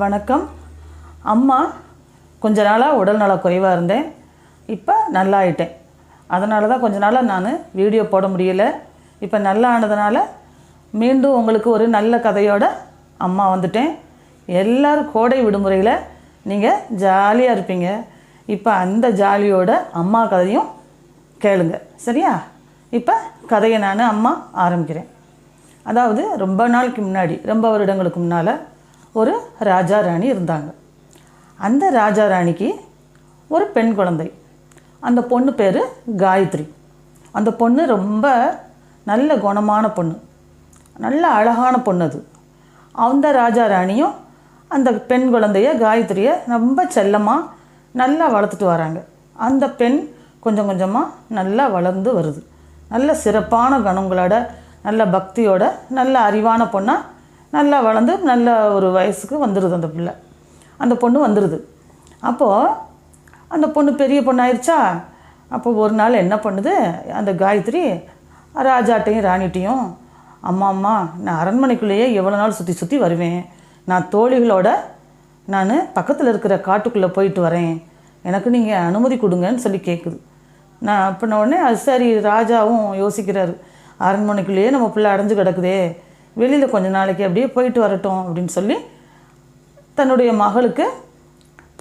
வணக்கம். அம்மா கொஞ்ச நாளாக உடல் நல குறைவாக இருந்தேன். இப்போ நல்லா ஆயிட்டேன் அதனால தான் கொஞ்ச நாளாக நான் வீடியோ போட முடியலை. இப்போ நல்லா ஆனதுனால மீண்டும் உங்களுக்கு ஒரு நல்ல கதையோட அம்மா வந்துட்டேன். எல்லோரும் கோடை விடுமுறையில் நீங்கள் ஜாலியாக இருப்பீங்க. இப்போ அந்த ஜாலியோட அம்மா கதையும் கேளுங்க. சரியா? இப்போ கதையை நான் அம்மா ஆரம்பிக்கிறேன். அதாவது ரொம்ப நாளைக்கு முன்னாடி ரொம்ப வருடங்களுக்கு முன்னால் ஒரு ராஜா ராணி இருந்தாங்க. அந்த ராஜா ராணிக்கு ஒரு பெண் குழந்தை. அந்த பொண்ணு பேர் காயத்ரி. அந்த பொண்ணு ரொம்ப நல்ல குணமான பொண்ணு. நல்ல அழகான பொண்ணு அது. அந்த ராஜா ராணியும் அந்த பெண் குழந்தைய காயத்ரியை ரொம்ப செல்லமாக நல்லா வளர்த்துட்டு வராங்க. அந்த பெண் கொஞ்சம் கொஞ்சமாக நல்லா வளர்ந்து வருது. நல்ல சிறப்பான குணங்களோட நல்ல பக்தியோட நல்ல அறிவான பொண்ணாக நல்லா வளர்ந்து நல்ல ஒரு வயசுக்கு வந்துடுது அந்த பிள்ளை. அந்த பொண்ணு வந்துடுது அப்போது அந்த பொண்ணு பெரிய பொண்ணாயிருச்சா? அப்போ ஒரு நாள் என்ன பண்ணுது? அந்த காயத்ரி ராஜாட்டையும் ராணிட்டையும் அம்மா அம்மா நான் அரண்மனைக்குள்ளேயே எவ்வளோ நாள் சுற்றி சுற்றி வருவேன். நான் தோழிகளோட நான் பக்கத்தில் இருக்கிற காட்டுக்குள்ளே போயிட்டு வரேன். எனக்கு நீங்கள் அனுமதி கொடுங்கன்னு சொல்லி கேட்குது நான் அப்படின்ன உடனே அது சரி ராஜாவும் யோசிக்கிறாரு. அரண்மனைக்குள்ளேயே நம்ம பிள்ளை அடைஞ்சு கிடக்குதே. வெளியில் கொஞ்ச நாளைக்கு அப்படியே போயிட்டு வரட்டும் அப்படின்னு சொல்லி தன்னுடைய மகளுக்கு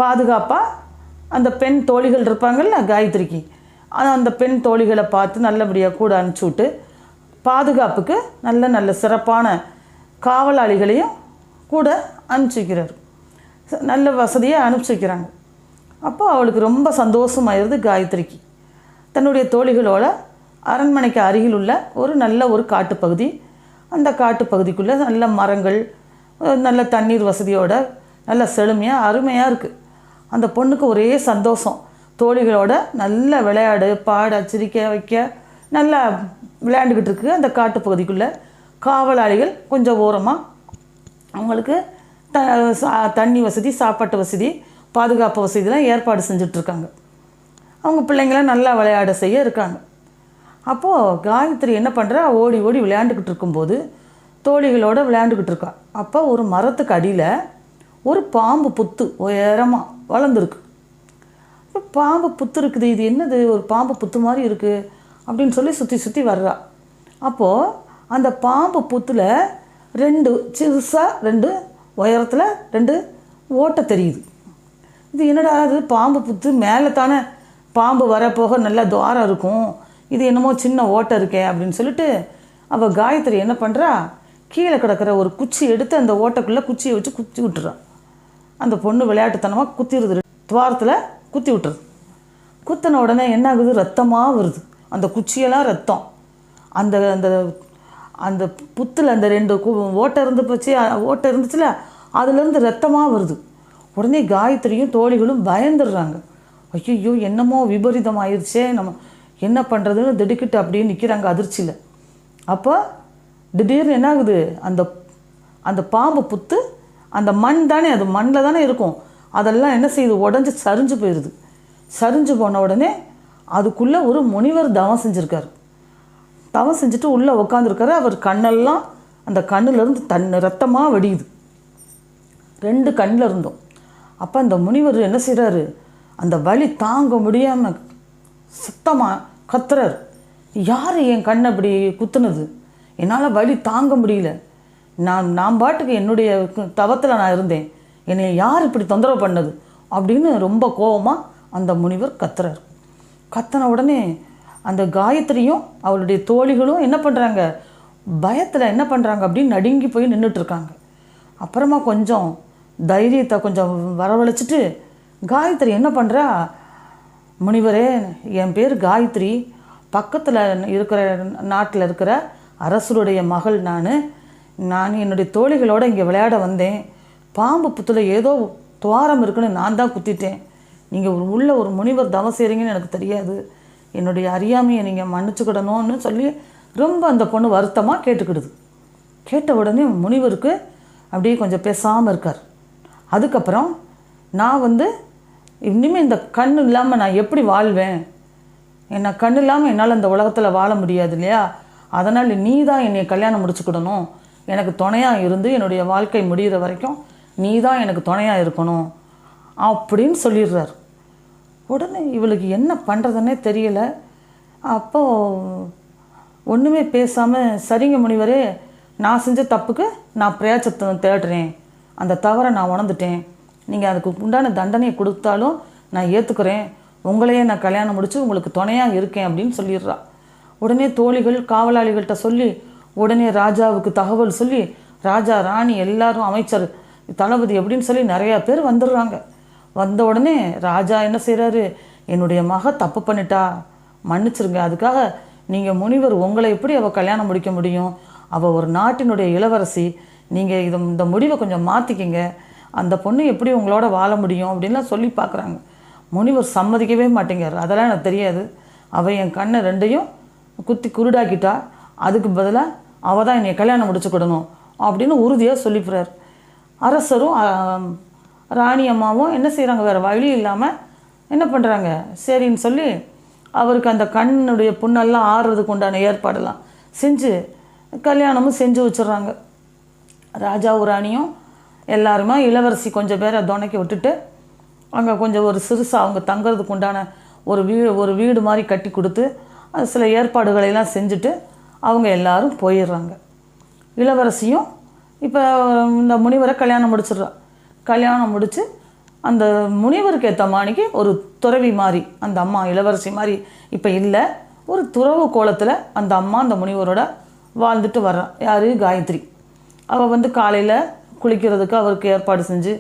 பாதுகாப்பாக அந்த பெண் தோழிகள் இருப்பாங்கள்ல காயத்ரிக்கு. அந்த பெண் தோழிகளை பார்த்து நல்லபடியாக கூட அனுப்பிச்சி விட்டு பாதுகாப்புக்கு நல்ல நல்ல சிறப்பான காவலாளிகளையும் கூட அனுப்பிச்சிக்கிறார். நல்ல வசதியாக அனுப்பிச்சி வைக்கிறாங்க அப்போ அவளுக்கு ரொம்ப சந்தோஷமாயிருது காயத்ரிக்கு. தன்னுடைய தோழிகளோட அரண்மனைக்கு அருகில் உள்ள ஒரு நல்ல ஒரு காட்டுப்பகுதி அந்த காட்டுப்பகுதிக்குள்ளே நல்ல மரங்கள் நல்ல தண்ணீர் வசதியோட நல்ல செழுமையாக அருமையாக இருக்குது அந்த பொண்ணுக்கு ஒரே சந்தோஷம். தோழிகளோட நல்ல விளையாடு பாட சிரிக்க வைக்க நல்லா விளையாண்டுக்கிட்டு இருக்கு அந்த காட்டுப்பகுதிக்குள்ளே. காவலாளிகள் கொஞ்சம் ஓரமாக அவங்களுக்கு த சா- தண்ணி வசதி சாப்பாட்டு வசதி பாதுகாப்பு வசதியெலாம் ஏற்பாடு செஞ்சிட்ருக்காங்க அவங்க பிள்ளைங்களாம் நல்லா விளையாட செய்ய இருக்காங்க. அப்போது காயத்ரி என்ன பண்ணுறா ஓடி ஓடி விளையாண்டுக்கிட்டு இருக்கும்போது தோழிகளோடு விளையாண்டுக்கிட்டு இருக்கா. அப்போ ஒரு மரத்துக்கு அடியில் ஒரு பாம்பு புத்து உயரமாக வளர்ந்துருக்கு. பாம்பு புத்து இருக்குது. இது என்னது? ஒரு பாம்பு புத்து மாதிரி இருக்குது அப்படின்னு சொல்லி சுற்றி சுற்றி வர்றா. அப்போது அந்த பாம்பு புத்தில் ரெண்டு சிறுசாக ரெண்டு உயரத்தில் ரெண்டு ஓட்டை தெரியுது. இது என்னடா அது? பாம்பு புத்து மேலே தானே பாம்பு வரப்போக நல்லா துவாரம் இருக்கும். இது என்னமோ சின்ன ஓட்டை இருக்கே அப்படின்னு சொல்லிட்டு அவள் காயத்ரி என்ன பண்ணுறா கீழே கிடக்கிற ஒரு குச்சி எடுத்து அந்த ஓட்டைக்குள்ளே குச்சியை வச்சு குத்தி விட்டுறான். அந்த பொண்ணு விளையாட்டுத்தனமாக குத்திடுது துவாரத்தில் குத்தி விட்டுருது. குத்தின உடனே என்ன ஆகுது ரத்தமாக வருது. அந்த குச்சியெல்லாம் ரத்தம். அந்த அந்த அந்த புத்தில் அந்த ரெண்டு கு- ஓட்டை இருந்து போச்சு ஓட்டை இருந்துச்சுல அதுலேருந்து ரத்தமாக வருது. உடனே காயத்ரியும் தோழிகளும் பயந்துடுறாங்க. ஐயோ என்னமோ விபரீதம் ஆயிடுச்சே நம்ம என்ன பண்ணுறதுன்னு திடுக்கிட்டு அப்படியே நிற்கிறாங்க அதிர்ச்சியில். அப்போ திடீர்னு என்ன ஆகுது அந்த அந்த பாம்பு புத்து அந்த மண் தானே அது மண்ணில் தானே இருக்கும். அதெல்லாம் என்ன செய்யுது? உடஞ்சி சரிஞ்சு போயிடுது சரிஞ்சு போன உடனே அதுக்குள்ளே ஒரு முனிவர் தவம் செஞ்சுருக்காரு. தவம் செஞ்சுட்டு உள்ளே உட்காந்துருக்காரு அவர் கண்ணெல்லாம் அந்த கண்ணுலேருந்து தன் ரத்தமாக வடியுது. ரெண்டு கண்ணில் இருந்தோம். அப்போ அந்த முனிவர் என்ன செய்கிறாரு அந்த வலி தாங்க முடியாமல் சுத்தமாக கத்துறார் யார் என் கண்ணை அப்படி குத்துனது? என்னால் வலி தாங்க முடியல. நான் நான் பாட்டுக்கு என்னுடைய தவத்தில் நான் இருந்தேன். என்னை யார் இப்படி தொந்தரவு பண்ணது? அப்படின்னு ரொம்ப கோவமாக அந்த முனிவர் கத்துறார் கத்தின உடனே அந்த காயத்ரியும் அவளுடைய தோழிகளும் என்ன பண்ணுறாங்க பயத்தில் என்ன பண்ணுறாங்க அப்படின்னு நடுங்கி போய் நின்றுட்டுருக்காங்க அப்புறமா கொஞ்சம் தைரியத்தை கொஞ்சம் வரவழைச்சிட்டு காயத்ரி என்ன பண்ணுறா முனிவரே என் பேர் காயத்ரி. பக்கத்தில் இருக்கிற நாட்டில் இருக்கிற அரசருடைய மகள் நான். நான் என்னுடைய தோழிகளோடு இங்கே விளையாட வந்தேன். பாம்பு புத்தில் ஏதோ துவாரம் இருக்குன்னு நான் தான் குத்திட்டேன். நீங்கள் ஒரு உள்ள ஒரு முனிவர் தவம் செய்கிறீங்கன்னு எனக்கு தெரியாது. என்னுடைய அறியாமையை நீங்கள் மன்னிச்சுக்கிடணும்னு சொல்லி ரொம்ப அந்த பொண்ணு வருத்தமாக கேட்டுக்கிடுது. கேட்ட உடனே முனிவருக்கு அப்படியே கொஞ்சம் பேசாமல் இருக்கார். அதுக்கப்புறம் நான் வந்து இனிமேல் இந்த கண் இல்லாமல் நான் எப்படி வாழ்வேன்? என்ன கண் இல்லாமல் என்னால் இந்த உலகத்தில் வாழ முடியாது இல்லையா? அதனால் நீ தான் என்னை கல்யாணம் முடிச்சுக்கிடணும். எனக்கு துணையாக இருந்து என்னுடைய வாழ்க்கை முடிகிற வரைக்கும் நீ தான் எனக்கு துணையாக இருக்கணும். அப்படின்னு சொல்லிடுறாரு. உடனே இவளுக்கு என்ன பண்ணுறதுன்னே தெரியல. அப்போது ஒன்றுமே பேசாமல் சரிங்க முனிவரே நான் செஞ்ச தப்புக்கு நான் பிரயாச்சத்தை தேடுறேன். அந்த தவறை நான் உணர்ந்துட்டேன். நீங்கள் அதுக்கு உண்டான தண்டனையை கொடுத்தாலும் நான் ஏற்றுக்கிறேன் உங்களையே நான் கல்யாணம் முடித்து உங்களுக்கு துணையாக இருக்கேன் அப்படின்னு சொல்லிடுறா. உடனே தோழிகள் காவலாளிகள்கிட்ட சொல்லி உடனே ராஜாவுக்கு தகவல் சொல்லி ராஜா ராணி எல்லாரும் அமைச்சர் தளபதி எப்படின்னு சொல்லி நிறையா பேர் வந்துடுறாங்க. வந்த உடனே ராஜா என்ன செய்கிறாரு என்னுடைய மக தப்பு பண்ணிட்டா. மன்னிச்சிருங்க அதுக்காக நீங்கள் முனிவர் உங்களை எப்படி அவள் கல்யாணம் முடிக்க முடியும்? அவள் ஒரு நாட்டினுடைய இளவரசி. நீங்கள் இது இந்த முடிவை கொஞ்சம் மாற்றிக்கிங்க அந்த பொண்ணு எப்படி உங்களோட வாழ முடியும் அப்படின்லாம் சொல்லி பார்க்குறாங்க. முனிவர் சம்மதிக்கவே மாட்டேங்கிறார். அதெல்லாம் எனக்கு தெரியாது. அவள் என் கண்ணை ரெண்டையும் குத்தி குருடாக்கிட்டா அதுக்கு பதிலாக அவள் தான் என்னை கல்யாணம் முடிச்சுக்கிடணும் அப்படின்னு உறுதியாக சொல்லிப்புறார் அரசரும் ராணி அம்மாவும் என்ன செய்கிறாங்க வேறு வழி இல்லாமல் என்ன பண்ணுறாங்க சரின்னு சொல்லி அவருக்கு அந்த கண்ணுடைய புண்ணெல்லாம் ஆறுறதுக்கு உண்டான ஏற்பாடெல்லாம் செஞ்சு கல்யாணமும் செஞ்சு வச்சிடுறாங்க. ராஜாவும் ராணியும் எல்லாருமே இளவரசி கொஞ்சம் பேரை துணைக்கி விட்டுட்டு அங்கே கொஞ்சம் ஒரு சிறுசாக அவங்க தங்குறதுக்கு உண்டான ஒரு வீடு ஒரு வீடு மாதிரி கட்டி கொடுத்து அது சில ஏற்பாடுகளை எல்லாம் செஞ்சுட்டு அவங்க எல்லாரும் போயிடுறாங்க. இளவரசியும் இப்போ இந்த முனிவரை கல்யாணம் முடிச்சிடுறா. கல்யாணம் முடித்து அந்த முனிவருக்கு ஏற்ற மாணிக்கு ஒரு துறவி மாதிரி அந்த அம்மா இளவரசி மாதிரி இப்போ இல்லை ஒரு துறவு கோலத்தில் அந்த அம்மா அந்த முனிவரோட வாழ்ந்துட்டு வர்றான் யார்? காயத்ரி. அவள் வந்து காலையில் குளிக்கிறதுக்கு அவருக்கு ஏற்பாடு செஞ்சு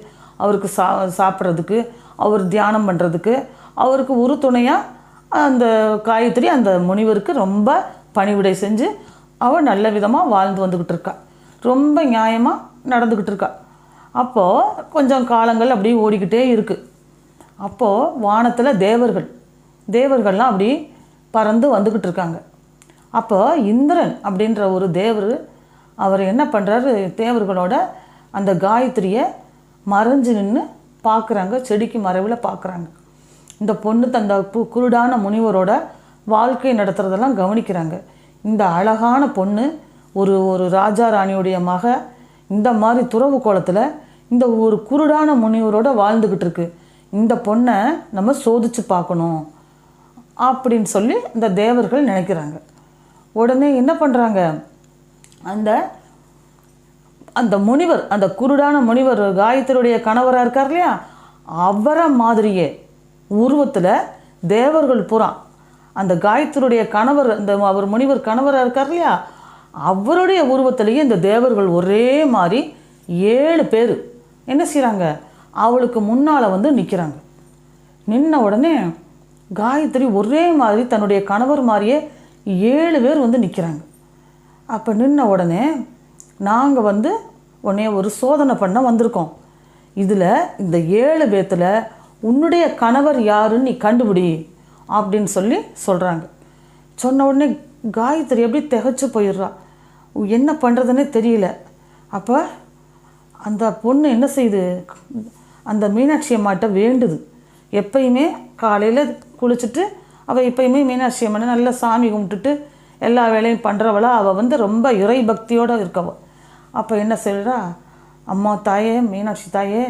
அவருக்கு சா சாப்பிட்றதுக்கு அவர் தியானம் பண்ணுறதுக்கு அவருக்கு உரு துணையாக அந்த காயத்ரி அந்த முனிவருக்கு ரொம்ப பணிவிடை செஞ்சு அவள் நல்ல விதமாக வாழ்ந்து வந்துக்கிட்டு இருக்கா. ரொம்ப நியாயமாக நடந்துக்கிட்டு இருக்கா. அப்போது கொஞ்சம் காலங்கள் அப்படியே ஓடிக்கிட்டே இருக்குது அப்போது வானத்தில் தேவர்கள் தேவர்கள்லாம் அப்படி பறந்து வந்துக்கிட்டு இருக்காங்க. அப்போ இந்திரன் அப்படின்ற ஒரு தேவர் அவர் என்ன பண்ணுறாரு தேவர்களோட அந்த காயத்ரியை மறைஞ்சு நின்று பார்க்குறாங்க செடிக்கு மறைவில் பார்க்குறாங்க. இந்த பொண்ணு தந்த குருடான முனிவரோட வாழ்க்கை நடத்துகிறதெல்லாம் கவனிக்கிறாங்க. இந்த அழகான பொண்ணு ஒரு ஒரு ராஜா ராணியுடைய மக இந்த மாதிரி துறவு கோலத்தில் இந்த ஒரு குருடான முனிவரோட வாழ்ந்துக்கிட்டு இருக்கு. இந்த பொண்ணை நம்ம சோதிச்சு பார்க்கணும் அப்படின்னு சொல்லி இந்த தேவர்கள் நினைக்கிறாங்க. உடனே என்ன பண்ணுறாங்க அந்த அந்த முனிவர் அந்த குருடான முனிவர் காயத்ரியுடைய கணவராக இருக்கார் இல்லையா? அவரை மாதிரியே உருவத்தில் தேவர்கள் புறா அந்த காயத்தருடைய கணவர் அந்த அவர் முனிவர் கணவராக இருக்கார் இல்லையா? அவருடைய உருவத்திலேயே இந்த தேவர்கள் ஒரே மாதிரி ஏழு பேர். என்ன செய்கிறாங்க அவளுக்கு முன்னால் வந்து நிற்கிறாங்க நின்ன உடனே காயத்ரி ஒரே மாதிரி தன்னுடைய கணவர் மாதிரியே ஏழு பேர் வந்து நிற்கிறாங்க அப்போ நின்ன உடனே நாங்கள் வந்து உடனே ஒரு சோதனை பண்ண வந்திருக்கோம். இதில் இந்த ஏழு பேத்தில் உன்னுடைய கணவர் யாருன்னு நீ கண்டுபிடி அப்படின்னு சொல்லி சொல்கிறாங்க சொன்ன உடனே காயத்ரி எப்படி திகச்சு போயிடுறா. என்ன பண்ணுறதுன்னே தெரியல. அப்போ அந்த பொண்ணு என்ன செய்யுது அந்த மீனாட்சி அம்மாட்ட வேண்டுது. எப்பயுமே காலையில் குளிச்சுட்டு அவள் எப்பயுமே மீனாட்சி அம்மனை நல்லா சாமி கும்பிட்டுட்டு எல்லா வேலையும் பண்ணுறவளா அவள் வந்து ரொம்ப இறை பக்தியோடு இருக்கவள் அப்போ என்ன செய்கிறா அம்மா தாயே மீனாட்சி தாயே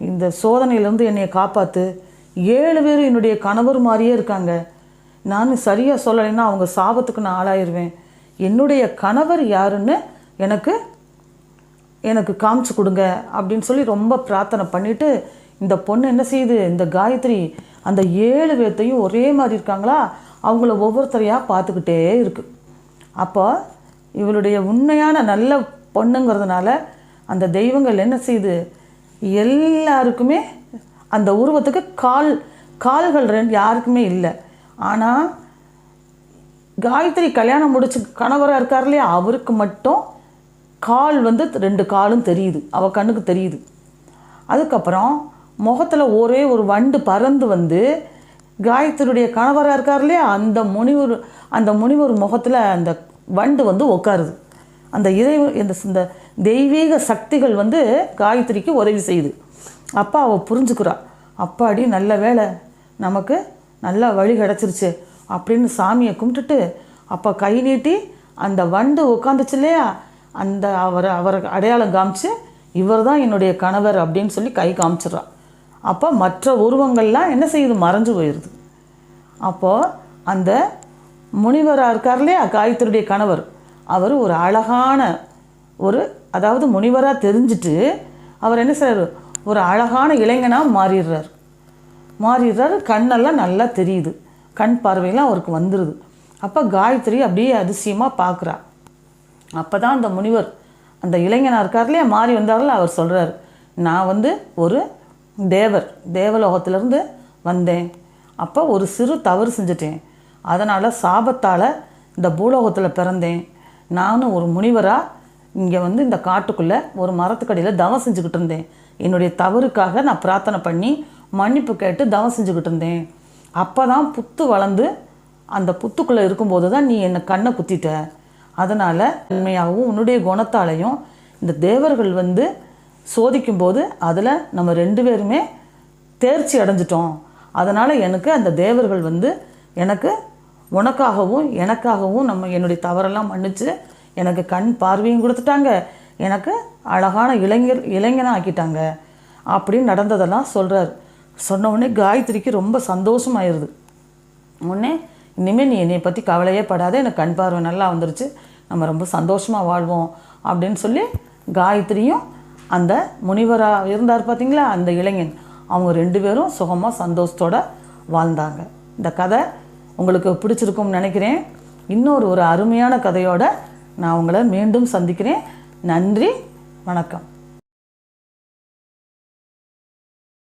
இந்த சோதனையிலேருந்து என்னை காப்பாற்று ஏழு பேர் என்னுடைய கணவர் மாதிரியே இருக்காங்க. நான் சரியாக சொல்லலைன்னா அவங்க சாபத்துக்கு நான் ஆளாயிருவேன். என்னுடைய கணவர் யாருன்னு எனக்கு எனக்கு காமிச்சு கொடுங்க அப்படின்னு சொல்லி ரொம்ப பிரார்த்தனை பண்ணிவிட்டு இந்த பொண்ணு என்ன செய்யுது? இந்த காயத்ரி அந்த ஏழு பேர்த்தையும் ஒரே மாதிரி இருக்காங்களா? அவங்கள ஒவ்வொருத்தரையாக பார்த்துக்கிட்டே இருக்குது அப்போ இவளுடைய உண்மையான நல்ல பொண்ணுங்கிறதுனால அந்த தெய்வங்கள் என்ன செய்யுது எல்லாருக்குமே அந்த உருவத்துக்கு கால் கால்கள் ரெண்டு யாருக்குமே இல்லை. ஆனால் காயத்ரி கல்யாணம் முடிச்சு கணவராக இருக்கார் இல்லையா அவருக்கு மட்டும் கால் வந்து ரெண்டு காலும் தெரியுது. அவள் கண்ணுக்கு தெரியுது. அதுக்கப்புறம் முகத்தில் ஒரே ஒரு வண்டு பறந்து வந்து காயத்ரியுடைய கணவராக இருக்கார் இல்லையா அந்த முனிவர் அந்த முனிவர் முகத்தில் அந்த வண்டு வந்து உட்காருது அந்த இறை இந்த இந்த தெய்வீக சக்திகள் வந்து காயத்ரிக்கு உதவி செய்யுது. அப்பா அவள் புரிஞ்சுக்கிறா. அப்பாடி நல்ல வேலை நமக்கு நல்ல வழி கிடச்சிருச்சு அப்படின்னு சாமியை கும்பிட்டுட்டு அப்போ கை நீட்டி அந்த வண்டு உட்காந்துச்சு இல்லையா? அந்த அவரை அவரை அடையாளம் காமிச்சு இவர் தான் என்னுடைய கணவர் அப்படின்னு சொல்லி கை காமிச்சிட்றா. அப்போ மற்ற உருவங்கள்லாம் என்ன செய்யுது? மறைஞ்சு போயிடுது அப்போது அந்த முனிவராக இருக்கார் இல்லையா? கணவர். அவர் ஒரு அழகான ஒரு அதாவது முனிவராக தெரிஞ்சுட்டு அவர் என்ன செய்கிறார் ஒரு அழகான இளைஞனாக மாறிடுறார். மாறிடுறாரு கண்ணெல்லாம் நல்லா தெரியுது. கண் பார்வையெல்லாம் அவருக்கு வந்துடுது அப்போ காயத்ரி அப்படியே அதிசயமாக பார்க்குறா அப்போ தான் அந்த முனிவர் அந்த இளைஞனாக இருக்கார்லையே மாறி வந்தார்ல அவர் சொல்கிறார் நான் வந்து ஒரு தேவர் தேவலோகத்திலேருந்து வந்தேன். அப்போ ஒரு சிறு தவறு செஞ்சுட்டேன். அதனால் சாபத்தால் இந்த பூலோகத்தில் பிறந்தேன். நானும் ஒரு முனிவராக இங்கே வந்து இந்த காட்டுக்குள்ளே ஒரு மரத்துக்கடியில் தவம் செஞ்சுக்கிட்டு இருந்தேன். என்னுடைய தவறுக்காக நான் பிரார்த்தனை பண்ணி மன்னிப்பு கேட்டு தவம் செஞ்சுக்கிட்டு இருந்தேன். அப்போ தான் புத்து வளர்ந்து அந்த புத்துக்குள்ளே இருக்கும்போது தான் நீ என்னை கண்ணை குத்திட்ட. அதனால் உண்மையாகவும் உன்னுடைய குணத்தாலையும் இந்த தேவர்கள் வந்து சோதிக்கும்போது அதில் நம்ம ரெண்டு பேருமே தேர்ச்சி அடைஞ்சிட்டோம். அதனால் எனக்கு அந்த தேவர்கள் வந்து எனக்கு உனக்காகவும் எனக்காகவும் நம்ம என்னுடைய தவறெல்லாம் மன்னிச்சு எனக்கு கண் பார்வையும் கொடுத்துட்டாங்க. எனக்கு அழகான இளைஞர் இளைஞனாக ஆக்கிட்டாங்க. அப்படின்னு நடந்ததெல்லாம் சொல்கிறார் சொன்ன உடனே காயத்ரிக்கு ரொம்ப சந்தோஷமாயிருது. உடனே இனிமேல் நீ என்னை பற்றி கவலையே படாத எனக்கு கண் பார்வை நல்லா வந்துருச்சு. நம்ம ரொம்ப சந்தோஷமாக வாழ்வோம் அப்படின்னு சொல்லி காயத்ரியும் அந்த முனிவராக இருந்தார் பார்த்தீங்களா அந்த இளைஞன். அவங்க ரெண்டு பேரும் சுகமாக சந்தோஷத்தோடு வாழ்ந்தாங்க. இந்த கதை உங்களுக்கு பிடிச்சிருக்கும்னு நினைக்கிறேன். இன்னொரு ஒரு அருமையான கதையோடு நான் உங்களை மீண்டும் சந்திக்கிறேன். நன்றி வணக்கம்.